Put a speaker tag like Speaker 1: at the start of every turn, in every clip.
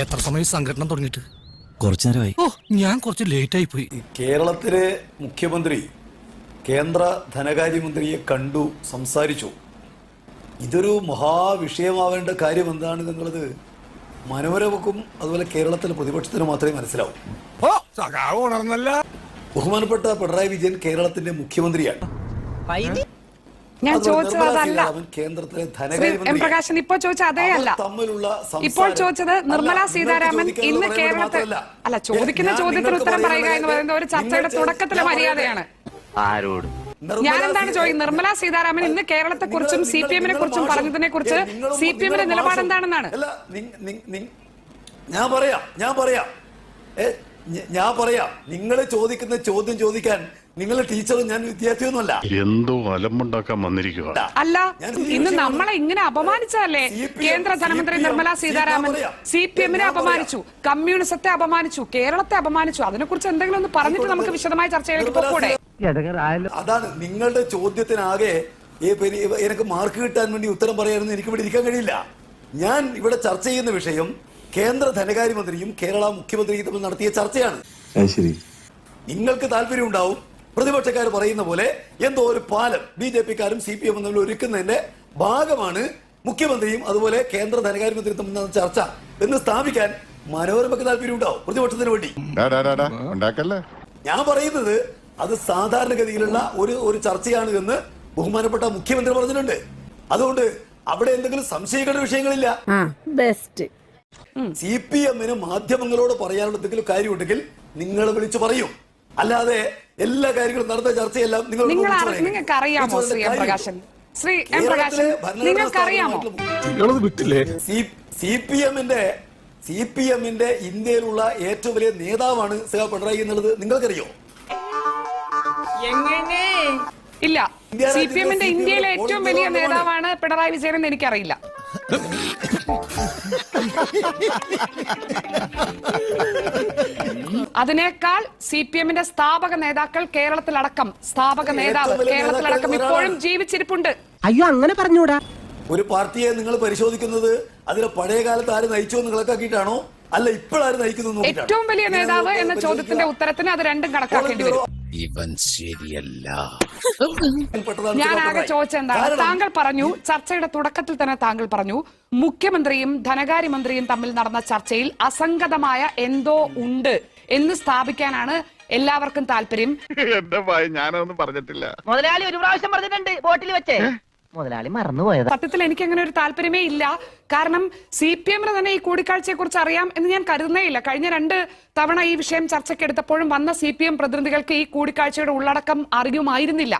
Speaker 1: എത്ര സമയം സംഘടന തുടങ്ങിയിട്ട്?
Speaker 2: കുറച്ചു നേരമായി.
Speaker 1: ഓ ഞാൻ കുറച്ച് ലേറ്റ് ആയി പോയി.
Speaker 3: കേരളത്തിലെ മുഖ്യമന്ത്രി കേന്ദ്ര ധനകാര്യമന്ത്രിയെ കണ്ടു സംസാരിച്ചു. ഇതൊരു മഹാവിഷയമാവേണ്ട കാര്യം എന്താണ് എന്നുള്ളത് മനോരമക്കും അതുപോലെ കേരളത്തിലെ പ്രതിപക്ഷത്തിന് മാത്രമേ മനസ്സിലാവൂ. ബഹുമാനപ്പെട്ട പിണറായി വിജയൻ കേരളത്തിന്റെ മുഖ്യമന്ത്രിയാണ്.
Speaker 4: ഞാൻ
Speaker 3: ചോദിച്ചതല്ല
Speaker 4: ചോദിച്ചത് അതല്ല. എം പ്രകാശൻ ഇപ്പോൾ ചോദിച്ച അതേ അല്ല. ഇപ്പോൾ ചോദിച്ചത് നിർമ്മല സീതാരാമൻ ഇന്ന് കേരളത്തിൽ അല്ല ചോദിക്കുന്ന ചോദ്യത്തിന് ഉത്തരം പറയുക എന്ന്
Speaker 3: പറയുന്നത്
Speaker 4: ഒരു ചർച്ചയുടെ തുടക്കത്തിലെ മര്യാദയാണ്.
Speaker 5: ആരോട്?
Speaker 4: ഞാൻ എന്താണ് ചോദിക്കുന്നത്? നിർമ്മല സീതാരാമൻ ഇന്ന് കേരളത്തെ കുറിച്ചും സി പി എമ്മിനെ കുറിച്ചും പറഞ്ഞതിനെ കുറിച്ച് സി പി എമ്മിന്റെ നിലപാട് എന്താണെന്നാണ്
Speaker 3: ഞാൻ പറയാം ഞാൻ പറയാം. ഞാൻ പറയാം. നിങ്ങൾ ചോദിക്കുന്ന ചോദ്യം ചോദിക്കാൻ നിങ്ങൾ ടീച്ചറും ഞാൻ വിദ്യാർത്ഥിയൊന്നുമല്ല.
Speaker 6: എന്തോ അലമ്പുണ്ടാക്കാൻ വന്നിരിക്കുക
Speaker 4: അല്ല ഇന്ന് നമ്മളെ ഇങ്ങനെ അപമാനിച്ചതല്ലേ? കേന്ദ്ര ധനമന്ത്രി നിർമ്മല സീതാരാമൻ. സി പി എമ്മിനെ അപമാനിച്ചു കമ്മ്യൂണിസത്തെ അപമാനിച്ചു കേരളത്തെ അപമാനിച്ചു. അതിനെക്കുറിച്ച് എന്തെങ്കിലും ഒന്ന് പറഞ്ഞിട്ട് നമുക്ക് വിശദമായ ചർച്ചയിലേക്ക് പോകൂടെ
Speaker 3: അതാണ് നിങ്ങളുടെ ചോദ്യത്തിനാകെ എനിക്ക് മാർക്ക് കിട്ടാൻ വേണ്ടി ഉത്തരം പറയാനൊന്നും എനിക്ക് ഇവിടെ ഇരിക്കാൻ കഴിയില്ല. ഞാൻ ഇവിടെ ചർച്ച ചെയ്യുന്ന വിഷയം കേന്ദ്ര ധനകാര്യമന്ത്രിയും കേരള മുഖ്യമന്ത്രിയും തമ്മിൽ നടത്തിയ ചർച്ചയാണ്.
Speaker 7: ശരി.
Speaker 3: നിങ്ങൾക്ക് താല്പര്യം ഉണ്ടാവും പ്രതിപക്ഷക്കാർ പറയുന്ന പോലെ എന്തോ ഒരു പാലം ബി ജെ പിക്കാരും സി പി എം തമ്മിൽ ഒരുക്കുന്നതിന്റെ ഭാഗമാണ് മുഖ്യമന്ത്രിയും അതുപോലെ കേന്ദ്ര ധനകാര്യമന്ത്രിയും തമ്മിൽ നടന്ന ചർച്ച എന്ന് സ്ഥാപിക്കാൻ മനോരമയ്ക്ക് താല്പര്യം ഉണ്ടാവും പ്രതിപക്ഷത്തിന് വേണ്ടി.
Speaker 6: ഉണ്ടാക്കല്ലേ?
Speaker 3: ഞാൻ പറയുന്നത് അത് സാധാരണഗതിയിലുള്ള ഒരു ഒരു ചർച്ചയാണ് എന്ന് ബഹുമാനപ്പെട്ട മുഖ്യമന്ത്രി പറഞ്ഞിട്ടുണ്ട്. അതുകൊണ്ട് അവിടെ എന്തെങ്കിലും സംശയിക്കേണ്ട വിഷയങ്ങളില്ല.
Speaker 8: ബെസ്റ്റ്
Speaker 3: സി പി എമ്മിന് മാധ്യമങ്ങളോട് പറയാനുള്ള എന്തെങ്കിലും കാര്യമുണ്ടെങ്കിൽ നിങ്ങൾ വിളിച്ചു പറയും. അല്ലാതെ എല്ലാ കാര്യങ്ങളും നടന്ന ചർച്ചയെല്ലാം നിങ്ങൾ.
Speaker 4: നിങ്ങൾക്ക് അറിയാമോ ശ്രീ എം പ്രകാശൻ? ശ്രീ എം പ്രകാശൻ നിങ്ങൾക്ക് അറിയാമോ
Speaker 3: സി പി എമ്മിന്റെ സി പി എമ്മിന്റെ ഇന്ത്യയിലുള്ള ഏറ്റവും വലിയ നേതാവാണ് സഹ പിണറായി എന്നുള്ളത് നിങ്ങൾക്കറിയോ?
Speaker 4: ഇല്ല. സി പി എമ്മിന്റെ ഇന്ത്യയിലെ ഏറ്റവും വലിയ നേതാവാണ് പിണറായി വിജയൻ എന്ന് എനിക്കറിയില്ല. അതിനേക്കാൾ സി പി എമ്മിന്റെ സ്ഥാപക നേതാക്കൾ കേരളത്തിലടക്കം സ്ഥാപക നേതാവ് കേരളത്തിലടക്കം ഇപ്പോഴും ജീവിച്ചിരിപ്പുണ്ട്.
Speaker 8: അയ്യോ അങ്ങനെ പറഞ്ഞൂടാ.
Speaker 3: ഒരു പാർട്ടിയെ നിങ്ങൾ പരിശോധിക്കുന്നത് അതിലെ പഴയ കാലത്ത് ആര് നയിച്ചു എന്ന് കണക്കാക്കിയിട്ടാണോ അല്ല ഇപ്പോഴാര് നയിക്കുന്നു
Speaker 4: ഏറ്റവും വലിയ നേതാവ് എന്ന ചോദ്യത്തിന്റെ ഉത്തരത്തിന് അത് രണ്ടും കണക്കാക്കേണ്ടി വരും.
Speaker 2: ഇവൻ ശരിയല്ല.
Speaker 4: ഞാൻ ആകെ. എന്താണ് താങ്കൾ പറഞ്ഞു ചർച്ചയുടെ തുടക്കത്തിൽ തന്നെ താങ്കൾ പറഞ്ഞു മുഖ്യമന്ത്രിയും ധനകാര്യമന്ത്രിയും തമ്മിൽ നടന്ന ചർച്ചയിൽ അസംഗതമായ എന്തോ ഉണ്ട്. എന്ന് സ്ഥാപിക്കാനാണ് എല്ലാവർക്കും താല്പര്യം.
Speaker 6: എന്റെ ഭയ ഞാനൊന്നും പറഞ്ഞിട്ടില്ല.
Speaker 8: മുതലാളി ഒരു പ്രാവശ്യം പറഞ്ഞിട്ടുണ്ട് ബോട്ടിൽ വെച്ചേ. മുതലാളി മറന്നുപോയത്.
Speaker 4: സത്യത്തിൽ എനിക്ക് അങ്ങനെ ഒരു താല്പര്യമേ ഇല്ല. കാരണം സി പി എമ്മിന് തന്നെ ഈ കൂടിക്കാഴ്ചയെ കുറിച്ച് അറിയാം എന്ന് ഞാൻ കരുതുന്നേ ഇല്ല. കഴിഞ്ഞ രണ്ട് തവണ ഈ വിഷയം ചർച്ചയ്ക്ക് എടുത്തപ്പോഴും വന്ന സി പി എം പ്രതിനിധികൾക്ക് ഈ കൂടിക്കാഴ്ചയുടെ ഉള്ളടക്കം അറിയുമായിരുന്നില്ല.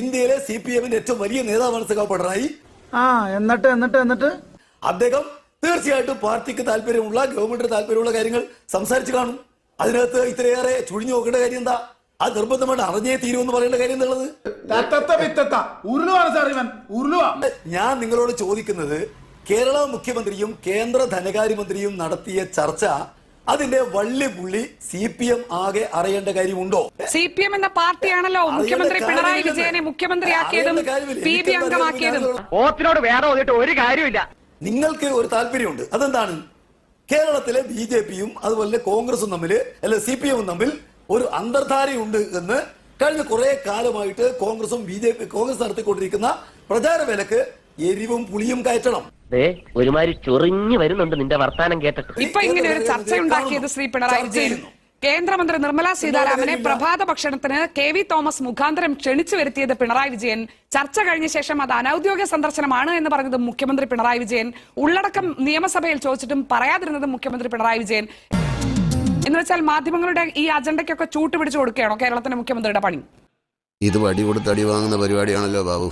Speaker 3: ഇന്ത്യയിലെ സി പി എമ്മിന്റെ ഏറ്റവും വലിയ നേതാവാണ് മനസ്സിലാക്കപ്പെടുന്നതായി പിണറായി
Speaker 9: ആ എന്നിട്ട് എന്നിട്ട് എന്നിട്ട്?
Speaker 3: അദ്ദേഹം തീർച്ചയായിട്ടും പാർട്ടിക്ക് താല്പര്യമുള്ള ഗവൺമെന്റിന് താല്പര്യമുള്ള കാര്യങ്ങൾ സംസാരിച്ചു കാണും. അതിനകത്ത് ഇത്രയേറെ ചുഴിഞ്ഞു നോക്കേണ്ട കാര്യം എന്താ? അത് നിർബന്ധമായിട്ട് അറിഞ്ഞേ തീരുമെന്ന് പറയേണ്ട കാര്യം എന്നുള്ളത് ഞാൻ നിങ്ങളോട് ചോദിക്കുന്നത് കേരള മുഖ്യമന്ത്രിയും കേന്ദ്ര ധനകാര്യമന്ത്രിയും നടത്തിയ ചർച്ച അതിന്റെ വള്ളി പുള്ളി സി പി എം ആകെ അറിയേണ്ട കാര്യമുണ്ടോ?
Speaker 4: സി പി എം എന്ന പാർട്ടിയാണല്ലോ മുഖ്യമന്ത്രി പിണറായി വിജയനെ മുഖ്യമന്ത്രിയാക്കിയതും പി ബി അംഗമാക്കിയതും.
Speaker 5: ഓത്തിനോട് വേറെ ഒരു കാര്യമില്ല.
Speaker 3: നിങ്ങൾക്ക് ഒരു താല്പര്യമുണ്ട്. അതെന്താണ്? കേരളത്തിലെ ബി ജെ പിയും അതുപോലെ കോൺഗ്രസും തമ്മിൽ അല്ലെ സി പി എമ്മും തമ്മിൽ ഒരു അന്തർധാരയുണ്ട് എന്ന് കഴിഞ്ഞ കുറെ കാലമായിട്ട് കോൺഗ്രസും ബി ജെ പി കോൺഗ്രസ് നടത്തിക്കൊണ്ടിരിക്കുന്ന പ്രചാരവേലക്ക് എരിവും പുളിയും കയറ്റണം.
Speaker 5: ഒരുമാതിരി ചൊറിഞ്ഞു വരുന്നുണ്ട് നിന്റെ വർത്താനം കേട്ടിട്ട്.
Speaker 4: ഇപ്പൊ ഇങ്ങനെ ഒരു ചർച്ച ഉണ്ടാക്കിയത് ശ്രീ പിണറായി വിജയൻ. കേന്ദ്രമന്ത്രി നിർമ്മലാ സീതാരാമനെ. പ്രഭാത ഭക്ഷണത്തിന് കെ വി തോമസ് മുഖാന്തരം ക്ഷണിച്ചു വരുത്തിയത് പിണറായി വിജയൻ. ചർച്ച കഴിഞ്ഞ ശേഷം അത് അനൌദ്യോഗിക സന്ദർശനമാണ് എന്ന് പറഞ്ഞത് മുഖ്യമന്ത്രി പിണറായി വിജയൻ. ഉള്ളടക്കം നിയമസഭയിൽ ചോദിച്ചിട്ടും പറയാതിരുന്നത് മുഖ്യമന്ത്രി പിണറായി വിജയൻ. എന്ന് വെച്ചാൽ മാധ്യമങ്ങളുടെ ഈ അജണ്ടയ്ക്കൊക്കെ ചൂട്ടുപിടിച്ചു കൊടുക്കുകയാണോ കേരളത്തിന്റെ മുഖ്യമന്ത്രിയുടെ പണി?
Speaker 7: ഇത് വടി കൊടുത്ത് അടി വാങ്ങുന്ന പരിപാടിയാണല്ലോ ബാബു.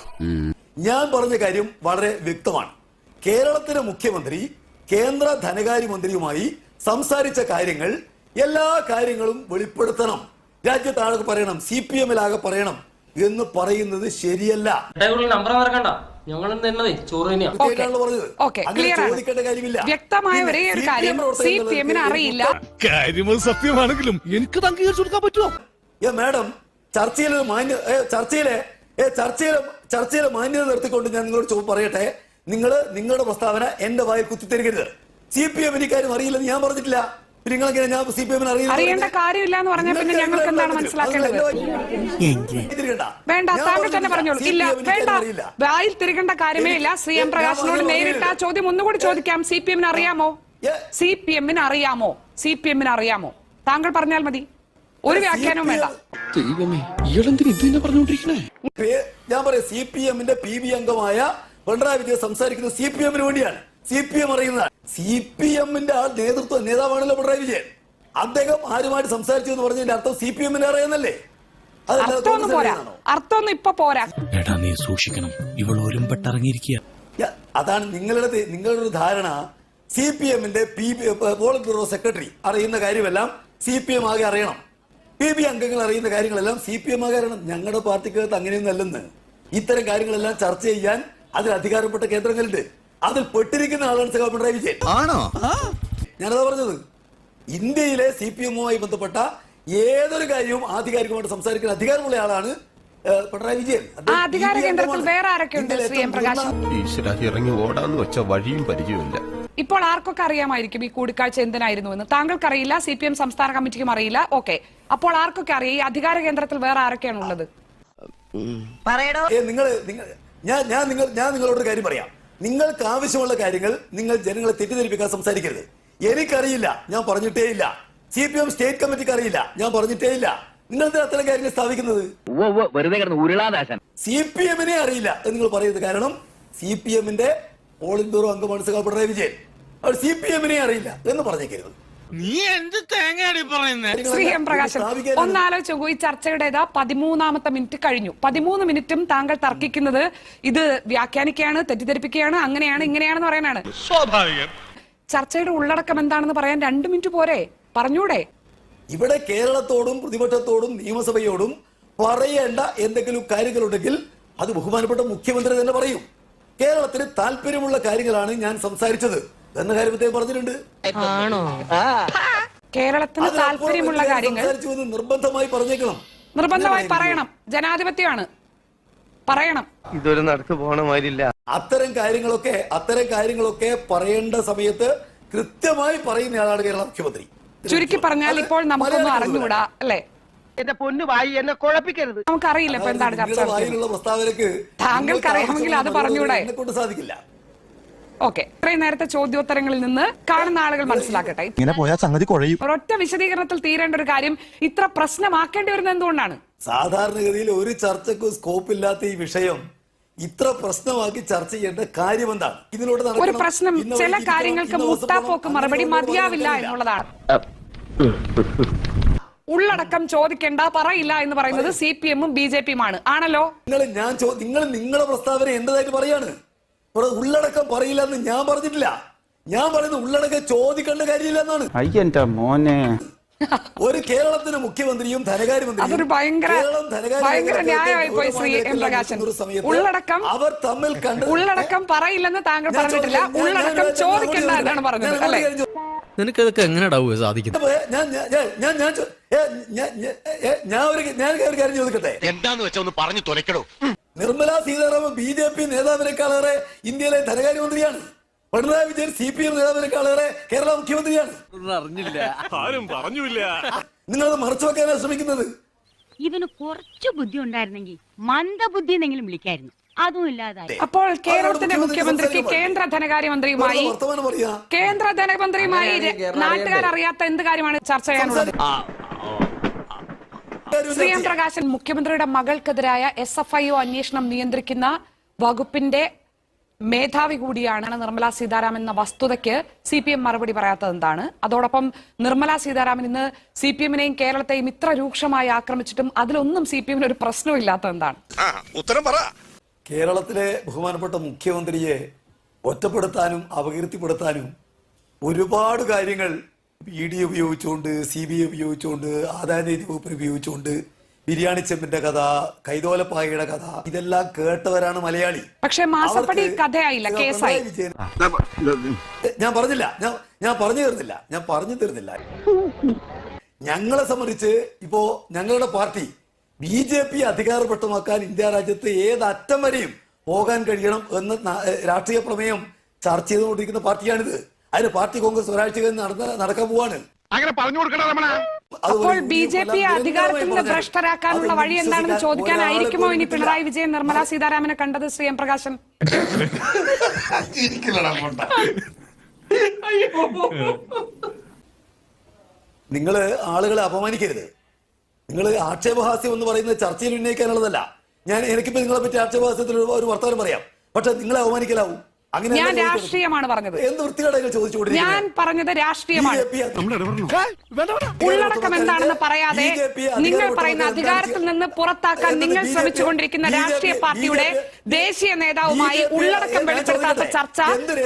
Speaker 3: ഞാൻ പറഞ്ഞ കാര്യം വളരെ വ്യക്തമാണ്. കേരളത്തിലെ മുഖ്യമന്ത്രി കേന്ദ്ര ധനകാര്യമന്ത്രിയുമായി സംസാരിച്ച കാര്യങ്ങൾ എല്ലാ കാര്യങ്ങളും വെളിപ്പെടുത്തണം. രാജ്യത്താകെ പറയണം സി പി എമ്മിലാകെ പറയണം എന്ന് പറയുന്നത് ശരിയല്ല.
Speaker 10: നമ്പർ മറക്കണ്ട.
Speaker 4: വ്യക്തമായ ഒരേ ഒരു കാര്യം സി പി എമ്മിന് അറിയില്ല.
Speaker 1: കാര്യം സത്യമാണെങ്കിലും എനിക്ക് അംഗീകരിച്ചു കൊടുക്കാൻ പറ്റുമോ?
Speaker 3: ഏ മാഡം ചർച്ചയിലെ മാന്യ ചർച്ചയിലെ ഏ, ചർച്ചയിലെ ചർച്ചയിലെ മാന്യത നിർത്തിക്കൊണ്ട് ഞാൻ നിങ്ങളോട് ചോ പറയട്ടെ. നിങ്ങൾ നിങ്ങളുടെ പ്രസ്താവന എന്റെ വായിൽ കുത്തിത്തരുകരുത്. സി പി എമ്മിന് ഇക്കാര്യം അറിയില്ലെന്ന് ഞാൻ പറഞ്ഞിട്ടില്ല.
Speaker 4: അറിയേണ്ട കാര്യമില്ല എന്ന് പറഞ്ഞാൽ പിന്നെ ഞങ്ങൾക്ക് എന്താണ് മനസ്സിലാക്കേണ്ടത്? വേണ്ട താങ്കൾ തന്നെ പറഞ്ഞോളൂ. ഇല്ല വേണ്ട. വായിൽ തിരികേണ്ട കാര്യമേ ഇല്ല. സി എം പ്രകാശിനോട് നേരിട്ട് ആ ചോദ്യം ഒന്നുകൂടി ചോദിക്കാം. സി പി എമ്മിന് അറിയാമോ? സി പി എമ്മിന് അറിയാമോ? സി പി എമ്മിന് അറിയാമോ? താങ്കൾ പറഞ്ഞാൽ മതി. ഒരു വ്യാഖ്യാനവും വേണ്ട.
Speaker 3: ഞാൻ പറയാം സി പി എമ്മിന്റെ പി ബി അംഗമായ പിണറായി വിജയൻ സംസാരിക്കുന്നത് സി പി എമ്മിന് വേണ്ടിയാണ്. സി പി എം അറിയുന്നതാണ് സി പി എമ്മിന്റെ ആ നേതൃത്വ നേതാവാണല്ലോ പിണറായി വിജയൻ. അദ്ദേഹം ആരുമായിട്ട് സംസാരിച്ചു എന്ന് പറഞ്ഞതിന്റെ അർത്ഥം സി പി എമ്മിനെ അറിയുന്നല്ലേ
Speaker 4: അർത്ഥമൊന്നും പോരാ.
Speaker 3: അറിയാനാണോ?
Speaker 4: അർത്ഥമൊന്നും ഇപ്പൊ പോരാ.
Speaker 2: എടാ നീ സൂക്ഷിക്കണം. ഇവൾ ഒരുമ്പെട്ടിറങ്ങിയിരിക്കുക
Speaker 3: യ- അതാണ് നിങ്ങളുടെ നിങ്ങളുടെ ഒരു ധാരണ. സി പി എമ്മിന്റെ പി പോളിറ്റ് ബ്യൂറോ സെക്രട്ടറി അറിയുന്ന കാര്യമെല്ലാം സി പി എം ആകെ അറിയണം. പി ബി അംഗങ്ങൾ അറിയുന്ന കാര്യങ്ങളെല്ലാം സി പി എം ആകെ അറിയണം. ഞങ്ങളുടെ പാർട്ടിക്കകത്ത് അങ്ങനെയൊന്നും അല്ലെന്ന്. ഇത്തരം കാര്യങ്ങളെല്ലാം ചർച്ച ചെയ്യാൻ അതിൽ അധികാരപ്പെട്ട കേന്ദ്രങ്ങളുണ്ട്. അതിൽ പെട്ടിരിക്കുന്ന ആളാണ് സഖാവ് പിണറായി വിജയൻ.
Speaker 2: ആണോ?
Speaker 3: ഞാനതാ പറഞ്ഞത്. ഇന്ത്യയിലെ സി പി എമ്മുമായി ബന്ധപ്പെട്ട ഏതൊരു കാര്യവും ആധികാരികമായിട്ട് സംസാരിക്കുന്ന അധികാരമുള്ള ആളാണ് പിണറായി വിജയൻ.
Speaker 4: അധികാര കേന്ദ്രത്തിൽ വേറെ ആരൊക്കെയുണ്ട്
Speaker 3: ഇന്ത്യയിലെ
Speaker 4: ശ്രീ എം പ്രകാശ്?
Speaker 6: ഇറങ്ങി ഓടാന്ന് വെച്ച വഴിയും പരിചയമില്ല
Speaker 4: ഇപ്പോൾ ആർക്കൊക്കെ അറിയാമായിരിക്കും ഈ കൂടിക്കാഴ്ച എന്തിനായിരുന്നു എന്ന്? താങ്കൾക്ക് അറിയില്ല സി പി എം സംസ്ഥാന കമ്മിറ്റിക്കും അറിയില്ല. ഓക്കെ. അപ്പോൾ ആർക്കൊക്കെ അറിയാം? ഈ അധികാര കേന്ദ്രത്തിൽ വേറെ ആരൊക്കെയാണ് ഉള്ളത്?
Speaker 8: പറയടോ.
Speaker 3: നിങ്ങൾ നിങ്ങൾ ഞാൻ ഞാൻ നിങ്ങൾ ഞാൻ നിങ്ങളോട് ഒരു കാര്യം പറയാം. നിങ്ങൾക്ക് ആവശ്യമുള്ള കാര്യങ്ങൾ നിങ്ങൾ ജനങ്ങളെ തെറ്റിദ്ധരിപ്പിക്കാൻ സംസാരിക്കരുത്. എനിക്കറിയില്ല. ഞാൻ പറഞ്ഞിട്ടേ ഇല്ല സി പി എം സ്റ്റേറ്റ് കമ്മിറ്റിക്ക് അറിയില്ല ഞാൻ പറഞ്ഞിട്ടേ ഇല്ല നിങ്ങൾ അത്തരം കാര്യങ്ങൾ സ്ഥാപിക്കുന്നത്? സി പി എമ്മിനെ അറിയില്ല എന്ന് നിങ്ങൾ പറയുന്നത് കാരണം സി പി എമ്മിന്റെ ഓൾ ബ്യൂറോ അംഗമാണ് പിണറായി വിജയൻ. അവർ സി പി എമ്മിനെ അറിയില്ല എന്ന് പറഞ്ഞേക്കരുത്.
Speaker 1: നീ എന്ത് തേങ്ങയാടി പറയുന്നത്
Speaker 4: ശ്രീ എം പ്രകാശൻ ഒന്ന് ആലോചിച്ച് നോക്കൂ ഈ ചർച്ചയുടെ ഇതാ പതിമൂന്നാമത്തെ മിനിറ്റ് കഴിഞ്ഞു. പതിമൂന്ന് മിനിറ്റും താങ്കൾ തർക്കിക്കുന്നത് ഇത് വ്യാഖ്യാനിക്കുകയാണ് തെറ്റിദ്ധരിപ്പിക്കുകയാണ് അങ്ങനെയാണ് ഇങ്ങനെയാണെന്ന് പറയാനാണ്.
Speaker 1: സ്വാഭാവികം.
Speaker 4: ചർച്ചയുടെ ഉള്ളടക്കം എന്താണെന്ന് പറയാൻ രണ്ട് മിനിറ്റ് പോരെ. പറഞ്ഞൂടെ.
Speaker 3: ഇവിടെ കേരളത്തോടും പ്രതിപക്ഷത്തോടും നിയമസഭയോടും പറയേണ്ട എന്തെങ്കിലും കാര്യങ്ങളുണ്ടെങ്കിൽ അത് ബഹുമാനപ്പെട്ട മുഖ്യമന്ത്രി തന്നെ പറയും. കേരളത്തിന് താല്പര്യമുള്ള കാര്യങ്ങളാണ് ഞാൻ സംസാരിച്ചത്. എന്ന കാര്യം പറഞ്ഞിട്ടുണ്ട്.
Speaker 4: കേരളത്തിന്
Speaker 3: അതിനപ്പുറം
Speaker 4: താല്പര്യമുള്ള കാര്യങ്ങൾ
Speaker 3: സംസാരിച്ചു എന്ന് നിർബന്ധമായി പറഞ്ഞേക്കണം.
Speaker 4: നിർബന്ധമായി പറയണം. ജനാധിപത്യമാണ്. പറയണം.
Speaker 5: ഇതൊരു നടക്ക് പോണ മാതിരില്ല.
Speaker 3: അത്തരം കാര്യങ്ങളൊക്കെ അത്തരം കാര്യങ്ങളൊക്കെ പറയേണ്ട സമയത്ത് കൃത്യമായി പറയുന്നയാളാണ് കേരള മുഖ്യമന്ത്രി.
Speaker 4: ചുരുക്കി പറഞ്ഞാൽ ഇപ്പോൾ നമുക്കൊന്നും അറിഞ്ഞുകൂടാ അല്ലേ?
Speaker 8: എന്റെ പൊന്നു വായി എന്നെ കുഴപ്പിക്കരുത്.
Speaker 4: നമുക്കറിയില്ല ഇപ്പൊ എന്താണ് ചർച്ച നടത്തിയത്.
Speaker 3: വായിലുള്ള പ്രസ്താവനക്ക്
Speaker 4: താങ്കൾക്ക് അറിയാമെങ്കിൽ അത് പറഞ്ഞൂടെ?
Speaker 3: എന്നെ കൊണ്ട് സാധിക്കില്ല.
Speaker 4: ഓക്കെ. ഇത്രയും നേരത്തെ ചോദ്യോത്തരങ്ങളിൽ നിന്ന് കാണുന്ന ആളുകൾ മനസ്സിലാക്കട്ടെ.
Speaker 9: ഇങ്ങനെ പോയാൽ സംഗതി കുഴയും.
Speaker 4: ഒരൊറ്റ വിശദീകരണത്തിൽ തീരേണ്ട ഒരു കാര്യം ഇത്ര പ്രശ്നമാക്കേണ്ടി വരുന്നത് എന്തുകൊണ്ടാണ്?
Speaker 3: സാധാരണഗതിയിൽ ഒരു ചർച്ചക്കും സ്കോപ്പ് ഇല്ലാത്ത ഈ വിഷയം ഇത്ര പ്രശ്നമാക്കി ചർച്ച ചെയ്യേണ്ട കാര്യം എന്താണ്? ഇതിലൂടെ
Speaker 4: ഒരു പ്രശ്നം ചില കാര്യങ്ങൾക്ക്
Speaker 3: മുട്ടാപ്പോക്ക്
Speaker 4: മുത്താപ്പോക്ക് മറുപടി മതിയാവില്ല എന്നുള്ളതാണ്. ഉള്ളടക്കം ചോദിക്കേണ്ട പറയില്ല എന്ന് പറയുന്നത് സി പി എമ്മും ബി ജെ പിയുമാണ്. ആണല്ലോ?
Speaker 3: നിങ്ങൾ ഞാൻ ചോ- നിങ്ങൾ നിങ്ങളുടെ പ്രസ്താവന എന്റേതായിട്ട് പറയാണ്. ഉള്ളടക്കം പറയില്ല എന്ന് ഞാൻ പറഞ്ഞിട്ടില്ല. ഞാൻ പറയുന്നത് ഉള്ളടക്കം ചോദിക്കേണ്ട കാര്യമില്ല എന്നാണ്
Speaker 9: അയ്യന്റെ മോനെ.
Speaker 3: ഒരു കേരളത്തിന് മുഖ്യമന്ത്രിയും ധനകാര്യമന്ത്രിയും
Speaker 4: അതൊരു ഭയങ്കര-
Speaker 3: കേരളം ധനകാര്യ
Speaker 4: ഉള്ളടക്കം-
Speaker 3: അവർ തമ്മിൽ കണ്ട്
Speaker 4: ഉള്ളടക്കം പറയില്ലെന്ന് താങ്കൾ
Speaker 3: ഞാൻ
Speaker 4: പറഞ്ഞിട്ടില്ല. ഉള്ളടക്കം ചോദിക്കേണ്ട എന്നാണ് പറഞ്ഞത് അല്ലേ?
Speaker 2: നിനക്കതൊക്കെ എങ്ങനെയാടാവുക സാധിക്കുന്നത്?
Speaker 3: ഞാൻ ഞാൻ ഞാൻ ഞാൻ ഒരു ഞാൻ ഒരു കാര്യം ചോദിക്കട്ടെ?
Speaker 6: എന്താന്ന് വെച്ചാ ഒന്ന് പറഞ്ഞു തുലക്കടോ.
Speaker 3: Nirmala Sitharaman B J P നേതാവിനേക്കാളേറെ ഇന്ത്യയിലെ ധനകാര്യമന്ത്രിയാണ്. Pinarayi Vijayan C P M നേതാവിനേക്കാളേറെ Kerala മുഖ്യമന്ത്രിയാണ്.
Speaker 1: ആരും പറഞ്ഞില്ല
Speaker 3: നിങ്ങൾ മറച്ചു വെക്കാനാണ് ശ്രമിക്കുന്നത്.
Speaker 11: ഇവന് കുറച്ചു ബുദ്ധി ഉണ്ടായിരുന്നെങ്കിൽ മന്ദബുദ്ധി എന്നെങ്കിലും വിളിക്കായിരുന്നു. അതും ഇല്ലാതായി.
Speaker 4: അപ്പോൾ കേരളത്തിന്റെ മുഖ്യമന്ത്രിക്ക്
Speaker 3: മുഖ്യമന്ത്രി
Speaker 4: കേന്ദ്ര ധനകാര്യമന്ത്രിയുമായി കേന്ദ്ര ധനമന്ത്രിയുമായി നാട്ടുകാർ അറിയാത്ത എന്ത് കാര്യമാണ് ചർച്ച ചെയ്യാനുള്ളത്? ശ്രീ എം പ്രകാശൻ മുഖ്യമന്ത്രിയുടെ മകൾക്കെതിരായ എസ് എഫ് ഐ ഒ അന്വേഷണം നിയന്ത്രിക്കുന്ന വകുപ്പിന്റെ മേധാവി കൂടിയാണ് നിർമ്മല സീതാരാമൻ എന്ന വസ്തുതയ്ക്ക് സി പി എം മറുപടി പറയാത്തത് എന്താണ്? അതോടൊപ്പം നിർമ്മല സീതാരാമൻ ഇന്ന് സി പി എമ്മിനെയും കേരളത്തെയും ഇത്ര രൂക്ഷമായി ആക്രമിച്ചിട്ടും അതിലൊന്നും സി പി എമ്മിന് ഒരു പ്രശ്നവും ഇല്ലാത്തത് എന്താണ്?
Speaker 6: ഉത്തരം പറ.
Speaker 3: കേരളത്തിലെ ബഹുമാനപ്പെട്ട മുഖ്യമന്ത്രിയെ ഒറ്റപ്പെടുത്താനും അപകീർത്തിപ്പെടുത്താനും ഒരുപാട് കാര്യങ്ങൾ ഇ ഡി ഉപയോഗിച്ചുകൊണ്ട് സി ബി ഐ ഉപയോഗിച്ചുകൊണ്ട് ആദായനികുതി വകുപ്പിനെ ഉപയോഗിച്ചുകൊണ്ട് ബിരിയാണി ചെമ്പിന്റെ കഥ കൈതോലപ്പായയുടെ കഥ ഇതെല്ലാം കേട്ടവരാണ് മലയാളി.
Speaker 4: പക്ഷേ മാസപ്പടി
Speaker 3: അവർക്ക്
Speaker 4: കഥയായില്ല കേസായി.
Speaker 3: ഞാൻ പറഞ്ഞില്ല ഞാൻ ഞാൻ പറഞ്ഞു തീർന്നില്ല ഞാൻ പറഞ്ഞു തീർന്നില്ല. ഞങ്ങളെ സംബന്ധിച്ച് ഇപ്പോ ഞങ്ങളുടെ പാർട്ടി ബി ജെ പി അധികാരപ്പെട്ടമാക്കാൻ ഇന്ത്യ രാജ്യത്ത് ഏത് അറ്റം വരെയും പോകാൻ കഴിയണം എന്ന് രാഷ്ട്രീയ പ്രമേയം ചർച്ച ചെയ്തുകൊണ്ടിരിക്കുന്ന പാർട്ടിയാണിത്. അതിന് പാർട്ടി കോൺഗ്രസ് ഒരാഴ്ച കഴിഞ്ഞ് നടന്ന നടക്കാൻ പോവാണ്.
Speaker 6: അങ്ങനെ പറഞ്ഞു കൊടുക്കണം
Speaker 4: അപ്പോൾ ബി ജെ പി അധികാരത്തിൽ നിന്ന് ഭ്രഷ്ടരാക്കാനുള്ള വഴി എന്താണെന്ന് ചോദിക്കാനായിരിക്കുമോ ഇനി പിണറായി വിജയൻ നിർമ്മല സീതാരാമനെ കണ്ടത് ശ്രീ എം പ്രകാശൻ?
Speaker 3: നിങ്ങൾ ആളുകളെ അപമാനിക്കരുത്. നിങ്ങൾ ആക്ഷേപഹാസ്യം എന്ന് പറയുന്നത് ചർച്ചയിൽ ഉന്നയിക്കാനുള്ളതല്ല. ഞാൻ എനിക്കിപ്പോ നിങ്ങളെ പറ്റി ആക്ഷേപഹാസ്യത്തിൽ ഒരു- വർത്തമാനം പറയാം. പക്ഷെ നിങ്ങളെ അവമാനിക്കലാവും അങ്ങനെ
Speaker 4: ഞാൻ രാഷ്ട്രീയമാണ് പറഞ്ഞത്. ഞാൻ പറഞ്ഞത് രാഷ്ട്രീയമാണ്. ഉള്ളടക്കം എന്താണെന്ന് പറയാതെ നിങ്ങൾ പറയുന്ന അധികാരത്തിൽ നിന്ന് പുറത്താക്കാൻ നിങ്ങൾ ശ്രമിച്ചുകൊണ്ടിരിക്കുന്ന രാഷ്ട്രീയ പാർട്ടിയുടെ ദേശീയ നേതാവുമായി ഉള്ളടക്കം വെളിപ്പെടുത്താത്ത ചർച്ച.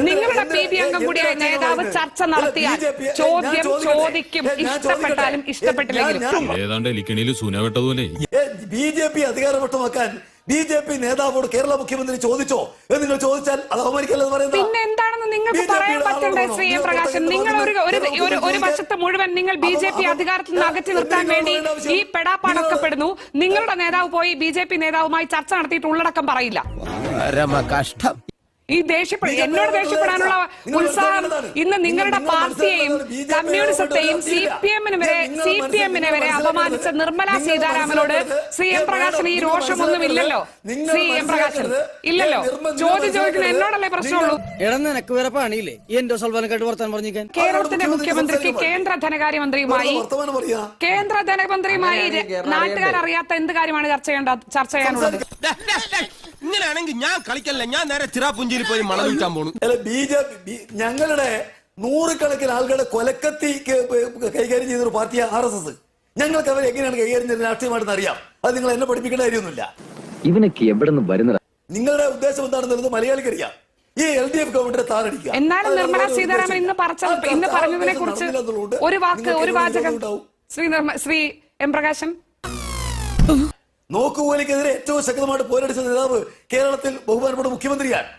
Speaker 4: നിങ്ങളുടെ പി ബി അംഗം കൂടിയായ നേതാവ് ചർച്ച നടത്തിയാൽ
Speaker 3: ഞാൻ
Speaker 4: ചോദ്യം ചോദിക്കും. ഇഷ്ടപ്പെട്ടാലും ഇഷ്ടപ്പെട്ടില്ലെങ്കിലും.
Speaker 3: ബി ജെ പി അധികാരവട്ടമാക്കാൻ ബി ജെ പി നേതാവോട് കേരള മുഖ്യമന്ത്രി ചോദിച്ചോ? എന്ന് നിങ്ങൾ ചോദിച്ചാൽ അത് അവമാനിക്കല്ലെന്ന് പറയുന്നത്
Speaker 4: പിന്നെ എന്താണെന്ന് നിങ്ങൾക്ക് പറയാൻ പറ്റണ്ടേ ശ്രീ എം പ്രകാശൻ? നിങ്ങൾ ഒരു ഒരു വശത്ത് മുഴുവൻ നിങ്ങൾ ബി ജെ പി അധികാരത്തിൽ നിന്ന് അകറ്റി നിർത്താൻ വേണ്ടി ഈ പെടാപ്പാടൊക്കെ
Speaker 3: നിങ്ങൾ-
Speaker 4: പെടുന്നു നിങ്ങളുടെ നേതാവ് പോയി ബി ജെ പി നേതാവുമായി ചർച്ച നടത്തിയിട്ട് ഉള്ളടക്കം പറയില്ല.
Speaker 7: കഷ്ടം
Speaker 4: ഈ
Speaker 3: ദേഷ്യപ്പെട
Speaker 4: എന്നോട് ദേഷ്യപ്പെടാനുള്ള ഉത്സാഹം ഇന്ന് നിങ്ങളുടെ പാർട്ടിയെയും കമ്മ്യൂണിസത്തെയും സി പി എമ്മിന് വരെ സി പി എമ്മിനെ വരെ അപമാനിച്ച നിർമ്മല സീതാരാമനോട്
Speaker 3: സി
Speaker 4: ശ്രീ എം പ്രകാശൻ ഈ രോഷമൊന്നും ഇല്ലല്ലോ.
Speaker 3: സി
Speaker 4: ശ്രീ എം പ്രകാശൻ ഇല്ലല്ലോ. ചോദ്യം ചോദിക്കുന്ന എന്നോടല്ലേ പ്രശ്നമുള്ളൂ?
Speaker 10: എടാ നിനക്ക് വേറെ പണിയില്ലേ? ഈ എന്റെ സൽവാനക്കാട്ട് വർത്താൻ പറഞ്ഞിരിക്കാൻ.
Speaker 4: കേരളത്തിന്റെ
Speaker 3: മുഖ്യമന്ത്രി
Speaker 4: മുഖ്യമന്ത്രിക്ക് കേന്ദ്ര ധനകാര്യമന്ത്രിയുമായി കേന്ദ്ര ധനമന്ത്രിയുമായി നാട്ടുകാരറിയാത്ത എന്ത് കാര്യമാണ് ചർച്ച ചെയ്യേണ്ട ചർച്ച ചെയ്യാനുള്ളത്?
Speaker 6: ഇങ്ങനെയാണെങ്കിൽ ഞാൻ കളിക്കല്ല? ഞാൻ നേരെ ചിറാപുഞ്ചിയിൽ പോയി മണം വിൽക്കാൻ പോണു.
Speaker 3: അല്ല ബി ജെ പി ഞങ്ങളുടെ നൂറുകണക്കിന് ആളുകളുടെ കൊലക്കത്തി കൈകാര്യം ചെയ്തൊരു പാർട്ടിയാണ് ആർ എസ് എസ്. ഞങ്ങൾക്ക് അവർ എങ്ങനെയാണ് കൈകാര്യം ചെയ്യുന്നത് രാഷ്ട്രീയമായിട്ടെന്ന് അറിയാം. അത് നിങ്ങൾ എന്നെ പഠിപ്പിക്കേണ്ട കാര്യമൊന്നുമില്ല.
Speaker 5: ഇവനൊക്കെ എവിടെ നിന്ന് വരുന്നത്?
Speaker 3: നിങ്ങളുടെ ഉദ്ദേശം എന്താണെന്നുള്ളത് മലയാളിക്കറിയാം. ഈ എൽ ഡി എഫ് ഗവൺമെന്റിനെ താറടിക്കുക.
Speaker 4: എന്നാലും നിർമ്മല സീതാരാമൻ ഇന്ന് പറച്ച ഇന്ന് പറഞ്ഞതിനെ കുറിച്ച് ഒരു വാക്ക് ഒരു വാചകം. ശ്രീ നിർമ്മ ശ്രീ എം പ്രകാശൻ.
Speaker 3: നോക്കുകൂലിക്കെതിരെ ഏറ്റവും ശക്തമായിട്ട് പോരടിച്ച നേതാവ് കേരളത്തിൽ ബഹുമാനപ്പെട്ട മുഖ്യമന്ത്രിയാണ്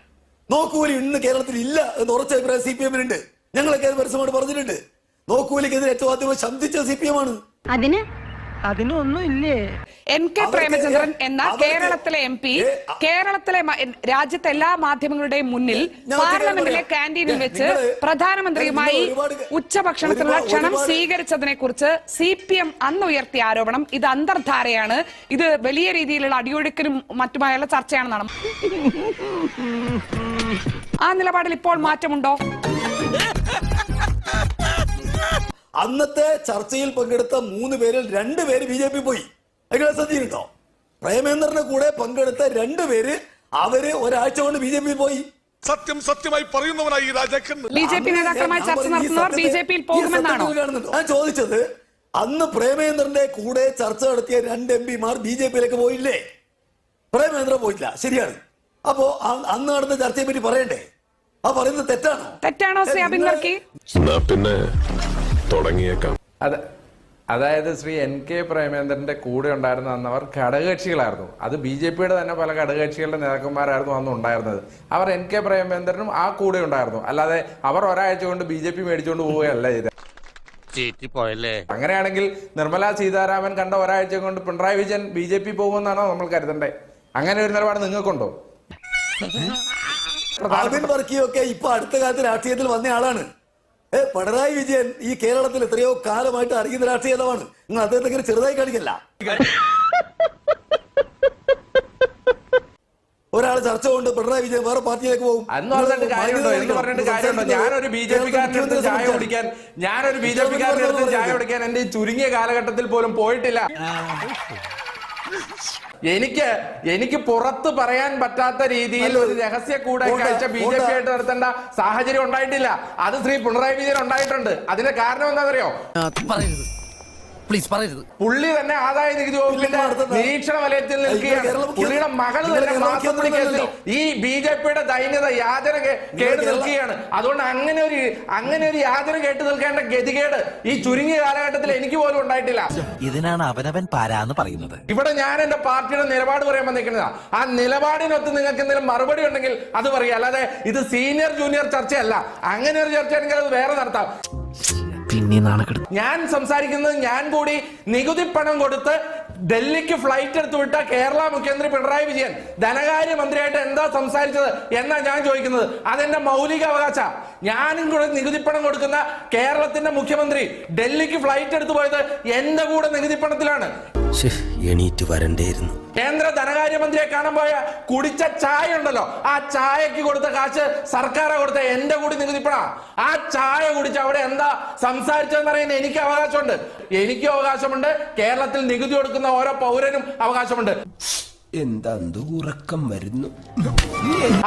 Speaker 3: നോക്കുകൂലി ഇന്ന് കേരളത്തിൽ ഇല്ല എന്ന് ഉറച്ച അഭിപ്രായം സി പി എമ്മിനുണ്ട്. ഞങ്ങളൊക്കെ അത് പരസ്യമായിട്ട് പറഞ്ഞിട്ടുണ്ട്. നോക്കുകൂലിക്കെതിരെ ഏറ്റവും ആദ്യം ശബ്ദിച്ച സി പി എം ആണ്.
Speaker 11: അതിന്
Speaker 8: അതിനൊന്നും ഇല്ലേ?
Speaker 4: എൻ കെ പ്രേമചന്ദ്രൻ എന്ന കേരളത്തിലെ എം പി കേരളത്തിലെ രാജ്യത്തെ എല്ലാ മാധ്യമങ്ങളുടെയും മുന്നിൽ പാർലമെന്റിലെ കാന്റീനിൽ വെച്ച് പ്രധാനമന്ത്രിയുമായി ഉച്ചഭക്ഷണത്തിനുള്ള ക്ഷണം സ്വീകരിച്ചതിനെ കുറിച്ച് സി പി എം അന്ന് ഉയർത്തിയ ആരോപണം ഇത് അന്തർധാരയാണ്. ഇത് വലിയ രീതിയിലുള്ള അടിയൊഴുക്കിനും മറ്റുമായുള്ള ചർച്ചയാണെന്നാണ് ആ നിലപാടിൽ ഇപ്പോൾ മാറ്റമുണ്ടോ?
Speaker 3: അന്നത്തെ ചർച്ചയിൽ പങ്കെടുത്ത മൂന്ന് പേരിൽ രണ്ട് പേര് ബി ജെ പി പോയി. അതിനുള്ള ശ്രദ്ധിച്ചിട്ടോ പ്രേമേന്ദ്രന്റെ കൂടെ പങ്കെടുത്ത രണ്ട് പേര് അവർ ഒരാഴ്ച കൊണ്ട് ബി ജെ പി പോയി.
Speaker 6: സത്യം സത്യമായി പറയുന്നവനായി ഈ രാജാക്കൻ.
Speaker 4: ബി ജെ പി
Speaker 3: അന്ന്
Speaker 4: നേതാക്കളുമായി
Speaker 3: ഞാൻ
Speaker 4: ചർച്ച നടത്തുന്നവർ ബി
Speaker 3: സത്യത്തെ-
Speaker 4: ജെ പിയിൽ പോകുമെന്നാണോ?
Speaker 3: ഞാൻ ചോദിച്ചത് അന്ന് പ്രേമേന്ദ്രന്റെ കൂടെ ചർച്ച നടത്തിയ രണ്ട് എം പിമാർ ബി ജെ പിയിലേക്ക് പോയില്ലേ? പ്രേമേന്ദ്ര പോയില്ല. ശരിയാണ്. അപ്പോ അന്ന് നടന്ന ചർച്ചയെ പറ്റി പറയണ്ടേ? ആ പറയുന്നത് തെറ്റാണോ?
Speaker 4: തെറ്റാണോ
Speaker 6: പിന്നെ തുടങ്ങിയേക്കാം.
Speaker 9: അതെ അതായത് ശ്രീ എൻ കെ പ്രേമേന്ദ്രന്റെ കൂടെ ഉണ്ടായിരുന്ന അന്നവർ ഘടകകക്ഷികളായിരുന്നു. അത് ബി ജെ പിയുടെ തന്നെ പല ഘടകകക്ഷികളുടെ നേതാക്കന്മാരായിരുന്നു അന്ന് ഉണ്ടായിരുന്നത്. അവർ എൻ കെ പ്രേമേന്ദ്രനും ആ കൂടെ ഉണ്ടായിരുന്നു. അല്ലാതെ അവർ ഒരാഴ്ച കൊണ്ട് ബി ജെ പി മേടിച്ചുകൊണ്ട് പോവുകയല്ല ചെയ്തത്. അങ്ങനെയാണെങ്കിൽ നിർമ്മല സീതാരാമൻ കണ്ട ഒരാഴ്ച കൊണ്ട് Pinarayi Vijayan B J P പോകുമെന്നാണോ നമ്മൾ കരുതണ്ടേ? അങ്ങനെ ഒരു നിലപാട് നിങ്ങൾക്കുണ്ടോ?
Speaker 3: ഇപ്പൊ അടുത്ത കാലത്ത് രാഷ്ട്രീയത്തിൽ വന്ന ആളാണ്. ഏ പിണറായി വിജയൻ ഈ കേരളത്തിൽ എത്രയോ കാലമായിട്ട് അറിയുന്ന രാഷ്ട്രീയ നേതാവാണ്. നിങ്ങൾ അദ്ദേഹത്തെ ഇങ്ങനെ ചെറുതായി കാണിക്കല്ല? ഒരാൾ ചർച്ച കൊണ്ട് പിണറായി വിജയൻ വേറെ പാർട്ടിയിലേക്ക് പോകും.
Speaker 9: അന്ന് പറഞ്ഞിട്ട് കാര്യമുണ്ടോ? എന്ന് പറഞ്ഞിട്ട് കാര്യമുണ്ടോ? ഞാനൊരു ബി ജെ പി കാരനടുത്ത് ചായ കുടിക്കാൻ ഞാനൊരു ബി ജെ പി കാരനടുത്ത് ചായ കുടിക്കാൻ എന്റെ ഈ ചുരുങ്ങിയ കാലഘട്ടത്തിൽ പോലും പോയിട്ടില്ല. എനിക്ക് എനിക്ക് പുറത്ത് പറയാൻ പറ്റാത്ത രീതിയിൽ ഒരു രഹസ്യ കൂടിക്കാഴ്ച ബി ജെ പി ആയിട്ട് നടത്തേണ്ട സാഹചര്യം ഉണ്ടായിട്ടില്ല. അത് ശ്രീ പിണറായി വിജയൻ ഉണ്ടായിട്ടുണ്ട്. അതിന്റെ കാരണം എന്താണെന്നറിയോ?
Speaker 2: പ്ലീസ് പറയരുത്.
Speaker 9: പുള്ളി തന്നെ ആദായ നികുതി വകുപ്പിന്റെ നിരീക്ഷണ വലയത്തിൽ നിൽക്കുകയാണ്. പുള്ളിയുടെ മകൾ
Speaker 3: നിങ്ങൾ
Speaker 9: തന്നെ കേസിൽ ഈ ബി ജെ പിയുടെ ദൈന്യത യാതന കേട്ട് നിൽക്കുകയാണ്. അതുകൊണ്ട് അങ്ങനെ ഒരു അങ്ങനെ ഒരു യാതന കേട്ട് നിൽക്കേണ്ട ഗതികേട് ഈ ചുരുങ്ങിയ കാലഘട്ടത്തിൽ എനിക്ക് പോലും ഉണ്ടായിട്ടില്ല.
Speaker 2: ഇതിനാണ് അവനവൻ പാരാന്ന് പറയുന്നത്.
Speaker 9: ഇവിടെ ഞാൻ എന്റെ പാർട്ടിയുടെ നിലപാട് പറയാൻ വന്നിരിക്കുന്നതാ. ആ നിലപാടിനൊത്ത് നിങ്ങൾക്ക് എന്തെങ്കിലും മറുപടി ഉണ്ടെങ്കിൽ അത് പറയാം അല്ലാതെ ഇത് സീനിയർ ജൂനിയർ ചർച്ചയല്ല. അങ്ങനെ ഒരു ചർച്ചയാണെങ്കിൽ അത് വേറെ നടത്താം.
Speaker 2: പിന്നെ നാണക്കെടുത്ത്
Speaker 9: ഞാൻ സംസാരിക്കുന്നത് ഞാൻ കൂടി നികുതി പണം കൊടുത്ത് ഡൽഹിക്ക് ഫ്ലൈറ്റ് എടുത്തു വിട്ട കേരള മുഖ്യമന്ത്രി പിണറായി വിജയൻ. ധനകാര്യ മന്ത്രിയായിട്ട് എന്താ സംസാരിച്ചത് എന്നാ ഞാൻ ചോദിക്കുന്നത്. അതെന്റെ മൗലിക അവകാശ. ഞാനും കൂടെ നികുതിപ്പണം കൊടുക്കുന്ന കേരളത്തിന്റെ മുഖ്യമന്ത്രി ഡൽഹിക്ക് ഫ്ലൈറ്റ് എടുത്തു പോയത് എന്റെ കൂടെ നികുതിപ്പണത്തിലാണ്
Speaker 7: എണീറ്റ് വരണ്ടേയിരുന്നു.
Speaker 9: കേന്ദ്ര ധനകാര്യമന്ത്രിയെ കാണാൻ പോയ കുടിച്ച ചായ ഉണ്ടല്ലോ. ആ ചായക്ക് കൊടുത്ത കാശ് സർക്കാരാ കൊടുത്ത. എന്റെ കൂടി നികുതിപ്പടാ ആ ചായ കുടിച്ച് അവിടെ എന്താ സംസാരിച്ചതെന്ന് അറിയാൻ എനിക്ക് അവകാശമുണ്ട്. എനിക്കും അവകാശമുണ്ട്. കേരളത്തിൽ നികുതി കൊടുക്കുന്ന ഓരോ പൗരനും അവകാശമുണ്ട്.
Speaker 7: എന്താ ഉറക്കം വരുന്നു?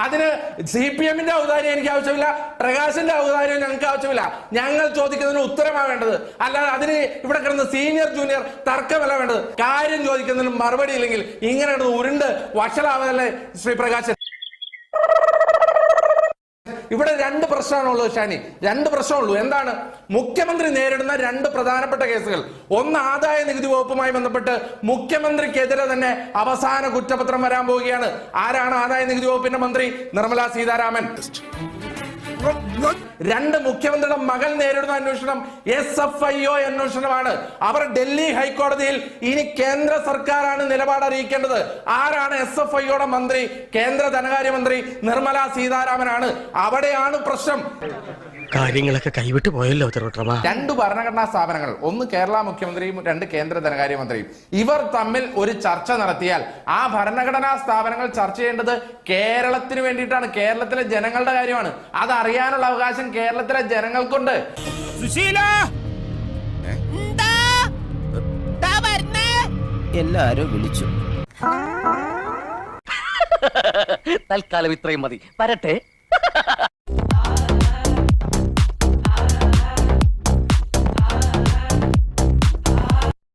Speaker 9: അതിന് സി പി എമ്മിന്റെ ഔദാര്യം എനിക്ക് ആവശ്യമില്ല പ്രകാശിന്റെ ഔദാര്യം ഞങ്ങൾക്ക് ആവശ്യമില്ല. ഞങ്ങൾ ചോദിക്കുന്നതിന് ഉത്തരമാണ് വേണ്ടത്. അല്ലാതെ അതിന് ഇവിടെ കിടന്ന് സീനിയർ ജൂനിയർ തർക്കമല്ല വേണ്ടത്. കാര്യം ചോദിക്കുന്നതിന് മറുപടി ഇല്ലെങ്കിൽ ഇങ്ങനെ ഉരുണ്ട് വഷളാവതല്ലേ ശ്രീ പ്രകാശൻ? ഇവിടെ രണ്ട് പ്രശ്നമാണുള്ളത് ഷാനി. രണ്ട് പ്രശ്നമുള്ളൂ. എന്താണ്? മുഖ്യമന്ത്രി നേരിടുന്ന രണ്ട് പ്രധാനപ്പെട്ട കേസുകൾ. ഒന്ന് ആദായ നികുതി വകുപ്പുമായി ബന്ധപ്പെട്ട് മുഖ്യമന്ത്രിക്കെതിരെ തന്നെ അവസാന കുറ്റപത്രം വരാൻ പോവുകയാണ്. ആരാണ് ആദായ നികുതി വകുപ്പിന്റെ മന്ത്രി? നിർമ്മലാ സീതാരാമൻ. രണ്ട് മുഖ്യമന്ത്രിയുടെ മകൾ നേരിടുന്ന അന്വേഷണം എസ് എഫ് ഐ ഒ അന്വേഷണമാണ്. അവർ ഡൽഹി ഹൈക്കോടതിയിൽ ഇനി കേന്ദ്ര സർക്കാരാണ് നിലപാട് അറിയിക്കേണ്ടത്. ആരാണ് എസ് എഫ് ഐയുടെ മന്ത്രി? കേന്ദ്ര ധനകാര്യമന്ത്രി നിർമ്മല സീതാരാമനാണ്. അവിടെയാണ് പ്രശ്നം.
Speaker 10: കാര്യങ്ങളൊക്കെ കൈവിട്ട് പോയല്ലോ തിരുവട്ടമാ
Speaker 9: രണ്ട് ഭരണഘടനാ സ്ഥാപനങ്ങൾ ഒന്ന് കേരള മുഖ്യമന്ത്രിയും രണ്ട് കേന്ദ്ര ധനകാര്യമന്ത്രിയും ഇവർ തമ്മിൽ ഒരു ചർച്ച നടത്തിയാൽ ആ ഭരണഘടനാ സ്ഥാപനങ്ങൾ ചർച്ച ചെയ്യേണ്ടത് കേരളത്തിന് വേണ്ടിയിട്ടാണ് കേരളത്തിലെ ജനങ്ങളുടെ കാര്യമാണ്. അത് അറിയാനുള്ള അവകാശം കേരളത്തിലെ ജനങ്ങൾക്കുണ്ട്.
Speaker 7: എല്ലാരും വിളിച്ചു.
Speaker 5: തൽക്കാലം ഇത്രയും മതി. വരട്ടെ.